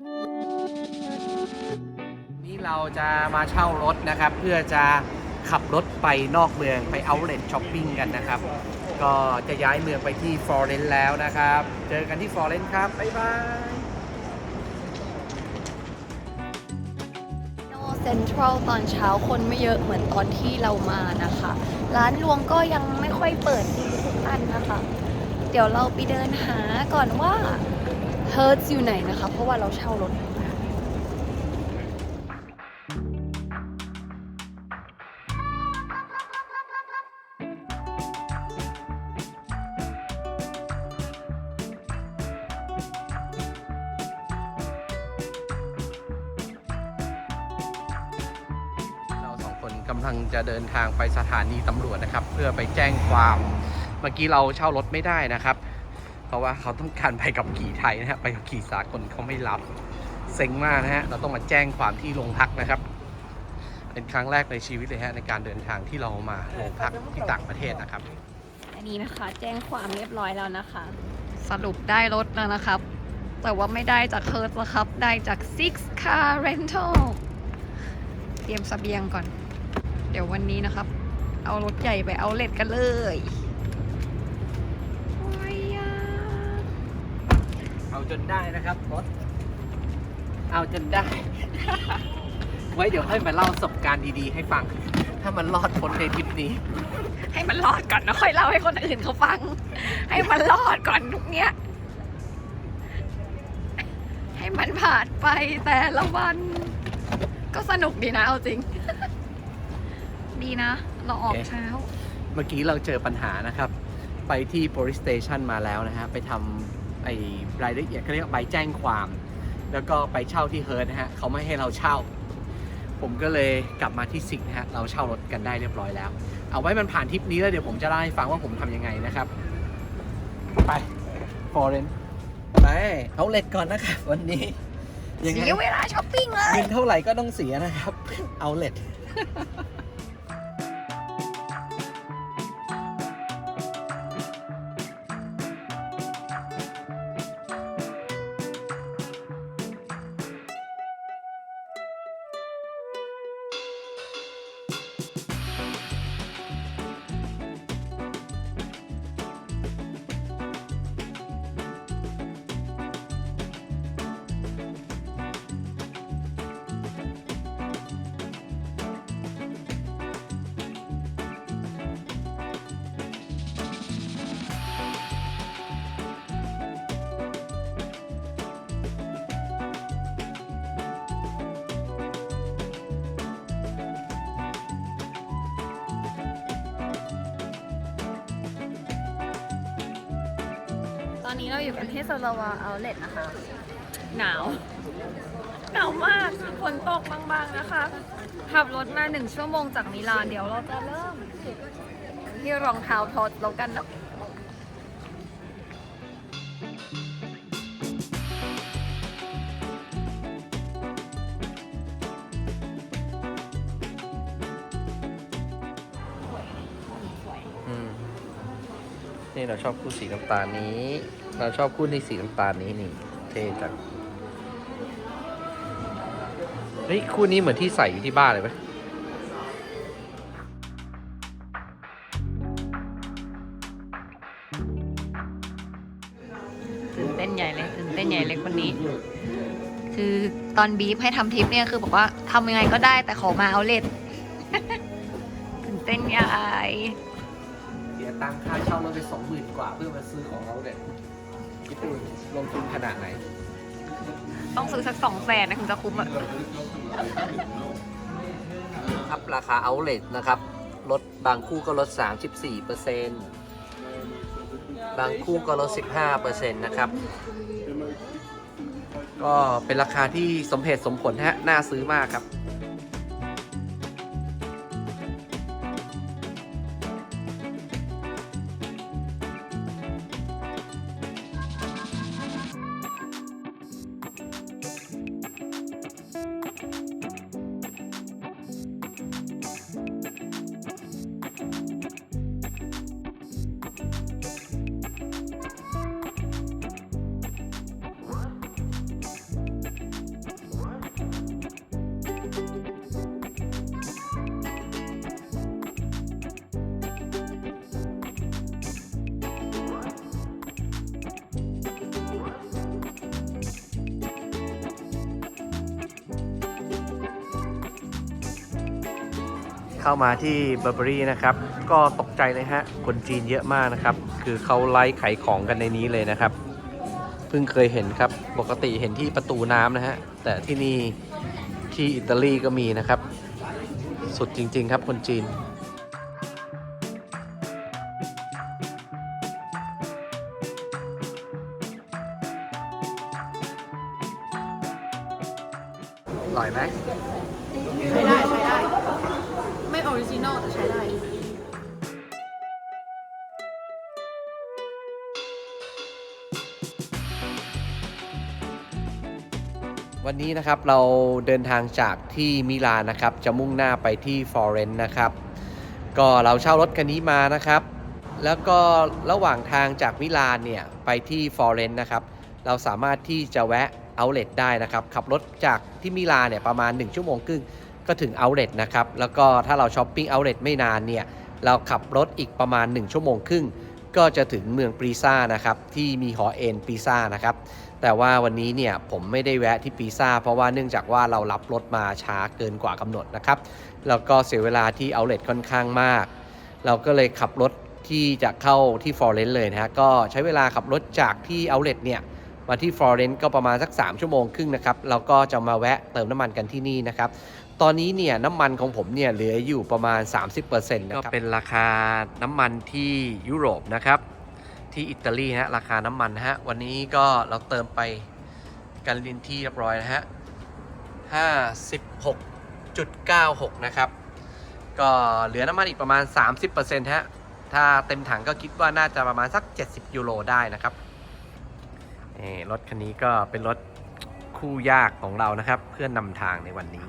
นี่เราจะมาเช่ารถนะครับ เพื่อจะขับรถไปนอกเมืองไปเอาเล t ช้อปปิ้งกันนะครับ ก็จะย้ายเมืองไปที่ฟลอเรนซ์แล้วนะครับ เจอกันที่ฟลอเรนซ์ครับ บ๊ายบายโนเซ็นทรัลตอนเช้าคนไม่เยอะเหมือนตอนที่เรามานะคะ ร้านรวงก็ยังไม่ค่อยเปิดดีทุกอันนะคะ เดี๋ยวเราไปเดินหาก่อนว่า Hertz อยู่ไหนนะคะ เพราะว่าเราเช่ารถเราสองคนกำลังจะเดินทางไปสถานีตำรวจนะครับ เพื่อไปแจ้งความ เมื่อกี้เราเช่ารถไม่ได้นะครับ เพราะว่าเขาต้องการไปกับขี่ไทยนะฮะไปกับขี่สากลเขาไม่รับเซ็งมากนะฮะเราต้องมาแจ้งความที่โรงพักนะครับ เป็นครั้งแรกในชีวิตเลยฮะในการเดินทางที่เรามาโรงพักที่ต่างประเทศนะครับ อันนี้นะคะ แจ้งความเรียบร้อยแล้วนะคะ สรุปได้รถแล้วนะครับ แต่ว่าไม่ได้จาก Hertz นะครับ ได้จาก Six Car Rental เตรียมสเสบียงก่อน เดี๋ยววันนี้นะครับ เอารถใหญ่ไปเอาเลทกันเลย เอาจนได้นะครับรถเอาจนได้ ไว้เดี๋ยวให้มาเล่าประสบการณ์ดีๆ ให้ฟัง ถ้ามันรอดพ้นในทริปนี้ ให้มันรอดก่อนนะค่อยเล่าให้คนอื่นเขาฟัง ให้มันรอดก่อนทุกเนี้ย ให้มันผ่านไปแต่ละวัน ก็สนุกดีนะเอาจริง ดีนะ เราออกโอเคเช้า เมื่อกี้เราเจอปัญหานะครับ ไปที่ police station มาแล้วนะฮะ ไปทำ ไอ้รายละเอียดเขาเรียกว่าใบแจ้งความ แล้วก็ไปเช่าที่เฮิร์ทนะฮะเขาไม่ให้เราเช่า ผมก็เลยกลับมาที่สิงห์นะฮะเราเช่ารถกันได้เรียบร้อยแล้ว เอาไว้มันผ่านทริปนี้แล้วเดี๋ยวผมจะเล่าให้ฟังว่าผมทำยังไงนะครับ ไปฟอร์เรนไปเอาเล็ดก่อนนะครับวันนี้ยังไงเสียเวลาช้อปปิ้งเลยเงินเท่าไหร่ก็ต้องเสียนะครับเอาเล็ด อนนี้เราอยู่กันที่โซลาวาเอาเลตนะคะ หนาว หนาวมากฝนตกบางๆนะคะ ขับรถมาหนึ่งชั่วโมงจากมิลานเดี๋ยวเราจะเริ่ม ที่รองเท้าทอดแล้วกันเนาะ นี่เราชอบคู่สีน้ำตาลนี้ เราชอบคู่ในสีน้ำตาลนี้นี่เท่จังเฮ้ยคู่นี้เหมือนที่ใส่อยู่ที่บ้านเลยไหมตื่นเต้นใหญ่เลยตื่นเต้นใหญ่เลยคนนี้ คือตอนบีฟให้ทำทริปเนี่ยคือบอกว่าทำยังไงก็ได้แต่ขอมาเอาเลทตื่นเต้นใหญ่ ตังค่าเช่ารถไปสองหมื่นกว่าเพื่อมาซื้อของเราเนี่ยคิดดูลงทุนขนาดไหน ต้องซื้อสักสองแสนนะถึงจะคุ้มอะครับราคาเอาเล t นะครับลดบางคู่ก็ลด 34เปอร์เซ็นต์บางคู่ก็ลด 15เปอร์เซ็นต์นะครับ ก็เป็นราคาที่สมเหตุสมผลฮะน่าซื้อมากครับ เข้ามาที่เบอร์เบอรี่นะครับ ก็ตกใจเลยฮะ คนจีนเยอะมากนะครับ คือเขาไล่ขายของกันในนี้เลยนะครับ เพิ่งเคยเห็นครับ ปกติเห็นที่ประตูน้ำนะฮะ แต่ที่นี่ที่อิตาลีก็มีนะครับ สุดจริง ๆ ครับคนจีนอร่อยไหม วันนี้นะครับเราเดินทางจากที่มิลานนะครับ จะมุ่งหน้าไปที่ฟลอเรนซ์นะครับ ก็เราเช่ารถคันนี้มานะครับ แล้วก็ระหว่างทางจากมิลานเนี่ยไปที่ฟลอเรนซ์นะครับ เราสามารถที่จะแวะเอาเล t ได้นะครับ ขับรถจากที่มิลานเนี่ยประมาณ 1 ชั่วโมงครึ่งก็ถึงเอาเล t นะครับ แล้วก็ถ้าเราช้อปปิ้งเอาเล t ไม่นานเนี่ยเราขับรถอีกประมาณ 1 ชั่วโมงครึ่งก็จะถึงเมืองปรีซ่านะครับที่มีหอเอ็นปรีซ่านะครับ แต่ว่าวันนี้เนี่ยผมไม่ได้แวะที่ปีซ่า เพราะว่าเนื่องจากว่าเรารับรถมาช้าเกินกว่ากำหนดนะครับ แล้วก็เสียเวลาที่เอาเล t ค่อนข้างมาก เราก็เลยขับรถที่จะเข้าที่ฟลอเรนซ์เลยนะฮะก็ใช้เวลาขับรถจากที่เอาเล t เนี่ยมาที่ฟลอเรนซ์ก็ประมาณสัก 3 ชั่วโมงครึ่งนะครับเราก็จะมาแวะเติมน้ำมันกันที่นี่นะครับ ตอนนี้เนี่ยน้ำมันของผมเนี่ยเหลืออยู่ประมาณ 30%นะครับก็เป็นราคาน้ำมันที่ยุโรปนะครับ ที่อิตาลีฮะราคาน้ำมันนะฮะวันนี้ก็เราเติมไปกันลินที่เรียบร้อยนะฮะ56.96 นะครับ ก็เหลือน้ำมันอีกประมาณ 30%ฮะถ้าเต็มถังก็คิดว่าน่าจะประมาณสัก 70 ยูโรได้นะครับรถคันนี้ก็เป็นรถคู่ยากของเรานะครับ เพื่อนนำทางในวันนี้